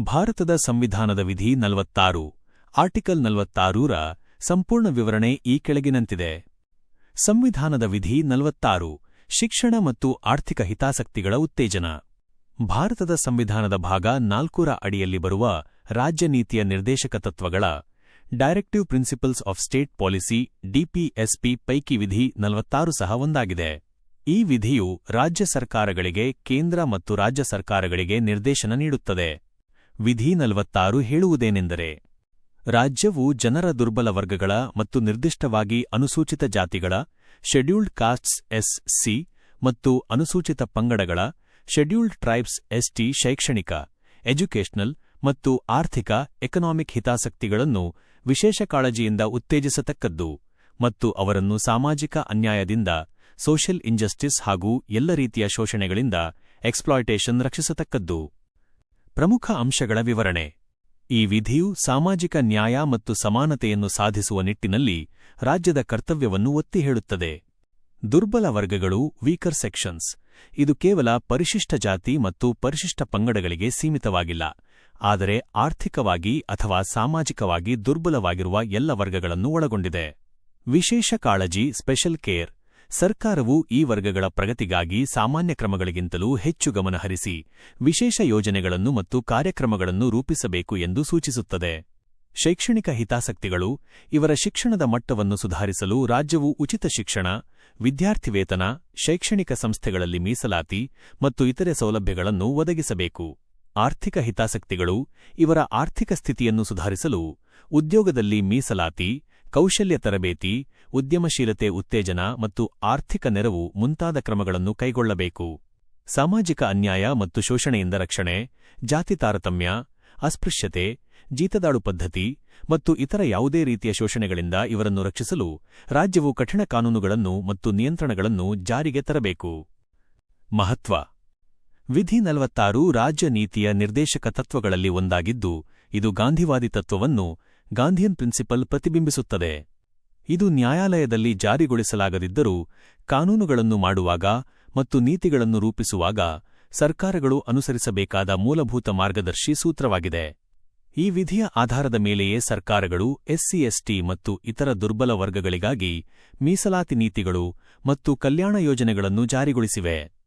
ಭಾರತದ ಸಂವಿಧಾನದ ವಿಧಿ ನಲವತ್ತಾರು, ಆರ್ಟಿಕಲ್ ನಲವತ್ತಾರೂರ ಸಂಪೂರ್ಣ ವಿವರಣೆ ಈ ಕೆಳಗಿನಂತಿದೆ. ಸಂವಿಧಾನದ ವಿಧಿ ನಲವತ್ತಾರು, ಶಿಕ್ಷಣ ಮತ್ತು ಆರ್ಥಿಕ ಹಿತಾಸಕ್ತಿಗಳ ಉತ್ತೇಜನ. ಭಾರತದ ಸಂವಿಧಾನದ ಭಾಗ ನಾಲ್ಕೂರ ಅಡಿಯಲ್ಲಿ ಬರುವ ರಾಜ್ಯ ನೀತಿಯ ನಿರ್ದೇಶಕ ತತ್ವಗಳ directive principles of state policy DPSP ಪೈಕಿ ವಿಧಿ ನಲವತ್ತಾರು ಸಹ ಒಂದಾಗಿದೆ. ಈ ವಿಧಿಯು ರಾಜ್ಯ ಸರ್ಕಾರಗಳಿಗೆ, ಕೇಂದ್ರ ಮತ್ತು ರಾಜ್ಯ ಸರ್ಕಾರಗಳಿಗೆ ನಿರ್ದೇಶನ ನೀಡುತ್ತದೆ. ವಿಧಿ ನಲವತ್ತಾರು ಹೇಳುವುದೇನೆಂದರೆ, ರಾಜ್ಯವು ಜನರ ದುರ್ಬಲ ವರ್ಗಗಳ ಮತ್ತು ನಿರ್ದಿಷ್ಟವಾಗಿ ಅನುಸೂಚಿತ ಜಾತಿಗಳ, ಶೆಡ್ಯೂಲ್ಡ್ ಕಾಸ್ಟ್ಸ್ ಎಸ್ ಸಿ ಮತ್ತು ಅನುಸೂಚಿತ ಪಂಗಡಗಳ, ಶೆಡ್ಯೂಲ್ಡ್ ಟ್ರೈಬ್ಸ್ ಎಸ್ಟಿ ಶೈಕ್ಷಣಿಕ, ಎಜುಕೇಷನಲ್ ಮತ್ತು ಆರ್ಥಿಕ, ಎಕನಾಮಿಕ್ ಹಿತಾಸಕ್ತಿಗಳನ್ನು ವಿಶೇಷ ಕಾಳಜಿಯಿಂದ ಉತ್ತೇಜಿಸತಕ್ಕದ್ದು ಮತ್ತು ಅವರನ್ನು ಸಾಮಾಜಿಕ ಅನ್ಯಾಯದಿಂದ, ಸೋಷಿಯಲ್ ಇಂಜಸ್ಟಿಸ್ ಹಾಗೂ ಎಲ್ಲ ರೀತಿಯ ಶೋಷಣೆಗಳಿಂದ ಎಕ್ಸ್ಪ್ಲಾಯ್ಟೇಷನ್ ರಕ್ಷಿಸತಕ್ಕದ್ದು. ಪ್ರಮುಖ ಅಂಶಗಳ ವಿವರಣೆ. ಈ ವಿಧಿಯು ಸಾಮಾಜಿಕ ನ್ಯಾಯ ಮತ್ತು ಸಮಾನತೆಯನ್ನು ಸಾಧಿಸುವ ನಿಟ್ಟಿನಲ್ಲಿ ರಾಜ್ಯದ ಕರ್ತವ್ಯವನ್ನು ಒತ್ತಿ ಹೇಳುತ್ತದೆ. ದುರ್ಬಲ ವರ್ಗಗಳು ವೀಕರ್ ಸೆಕ್ಷನ್ಸ್ ಇದು ಕೇವಲ ಪರಿಶಿಷ್ಟ ಜಾತಿ ಮತ್ತು ಪರಿಶಿಷ್ಟ ಪಂಗಡಗಳಿಗೆ ಸೀಮಿತವಾಗಿಲ್ಲ. ಆದರೆ ಆರ್ಥಿಕವಾಗಿ ಅಥವಾ ಸಾಮಾಜಿಕವಾಗಿ ದುರ್ಬಲವಾಗಿರುವ ಎಲ್ಲ ವರ್ಗಗಳನ್ನು ಒಳಗೊಂಡಿದೆ. ವಿಶೇಷ ಕಾಳಜಿ ಸ್ಪೆಷಲ್ ಕೇರ್ ಸರ್ಕಾರವು ಈ ವರ್ಗಗಳ ಪ್ರಗತಿಗಾಗಿ ಸಾಮಾನ್ಯ ಕ್ರಮಗಳಿಗಿಂತಲೂ ಹೆಚ್ಚು ಗಮನಹರಿಸಿ ವಿಶೇಷ ಯೋಜನೆಗಳನ್ನು ಮತ್ತು ಕಾರ್ಯಕ್ರಮಗಳನ್ನು ರೂಪಿಸಬೇಕು ಎಂದು ಸೂಚಿಸುತ್ತದೆ. ಶೈಕ್ಷಣಿಕ ಹಿತಾಸಕ್ತಿಗಳು ಇವರ ಶಿಕ್ಷಣದ ಮಟ್ಟವನ್ನು ಸುಧಾರಿಸಲು ರಾಜ್ಯವು ಉಚಿತ ಶಿಕ್ಷಣ ವಿದ್ಯಾರ್ಥಿ ವೇತನ ಶೈಕ್ಷಣಿಕ ಸಂಸ್ಥೆಗಳಲ್ಲಿ ಮೀಸಲಾತಿ ಮತ್ತು ಇತರೆ ಸೌಲಭ್ಯಗಳನ್ನು ಒದಗಿಸಬೇಕು. ಆರ್ಥಿಕ ಹಿತಾಸಕ್ತಿಗಳು ಇವರ ಆರ್ಥಿಕ ಸ್ಥಿತಿಯನ್ನು ಸುಧಾರಿಸಲು ಉದ್ಯೋಗದಲ್ಲಿ ಮೀಸಲಾತಿ ಕೌಶಲ್ಯ ತರಬೇತಿ, ಉದ್ಯಮಶೀಲತೆ ಉತ್ತೇಜನ ಮತ್ತು ಆರ್ಥಿಕ ನೆರವು ಮುಂತಾದ ಕ್ರಮಗಳನ್ನು ಕೈಗೊಳ್ಳಬೇಕು. ಸಾಮಾಜಿಕ ಅನ್ಯಾಯ ಮತ್ತು ಶೋಷಣೆಯಿಂದ ರಕ್ಷಣೆ, ಜಾತಿ ತಾರತಮ್ಯ, ಅಸ್ಪೃಶ್ಯತೆ, ಜೀತದಾಳು ಪದ್ಧತಿ ಮತ್ತು ಇತರ ಯಾವುದೇ ರೀತಿಯ ಶೋಷಣೆಗಳಿಂದ ಇವರನ್ನು ರಕ್ಷಿಸಲು ರಾಜ್ಯವು ಕಠಿಣ ಕಾನೂನುಗಳನ್ನು ಮತ್ತು ನಿಯಂತ್ರಣಗಳನ್ನು ಜಾರಿಗೆ ತರಬೇಕು. ಮಹತ್ವ. ವಿಧಿ ನಲವತ್ತಾರು ರಾಜ್ಯ ನೀತಿಯ ನಿರ್ದೇಶಕ ತತ್ವಗಳಲ್ಲಿ ಒಂದಾಗಿದ್ದು, ಇದು ಗಾಂಧಿವಾದಿ ತತ್ವವನ್ನು ಗಾಂಧಿಯನ್ ಪ್ರಿನ್ಸಿಪಲ್ ಪ್ರತಿಬಿಂಬಿಸುತ್ತದೆ. ಇದು ನ್ಯಾಯಾಲಯದಲ್ಲಿ ಜಾರಿಗೊಳಿಸಲಾಗದಿದ್ದರೂ ಕಾನೂನುಗಳನ್ನು ಮಾಡುವಾಗ ಮತ್ತು ನೀತಿಗಳನ್ನು ರೂಪಿಸುವಾಗ ಸರ್ಕಾರಗಳು ಅನುಸರಿಸಬೇಕಾದ ಮೂಲಭೂತ ಮಾರ್ಗದರ್ಶಿ ಸೂತ್ರವಾಗಿದೆ. ಈ ವಿಧಿಯ ಆಧಾರದ ಮೇಲೆಯೇ ಸರ್ಕಾರಗಳು ಎಸ್ಸಿಎಸ್ಟಿ ಮತ್ತು ಇತರ ದುರ್ಬಲ ವರ್ಗಗಳಿಗಾಗಿ ಮೀಸಲಾತಿ ನೀತಿಗಳು ಮತ್ತು ಕಲ್ಯಾಣ ಯೋಜನೆಗಳನ್ನು ಜಾರಿಗೊಳಿಸಿವೆ.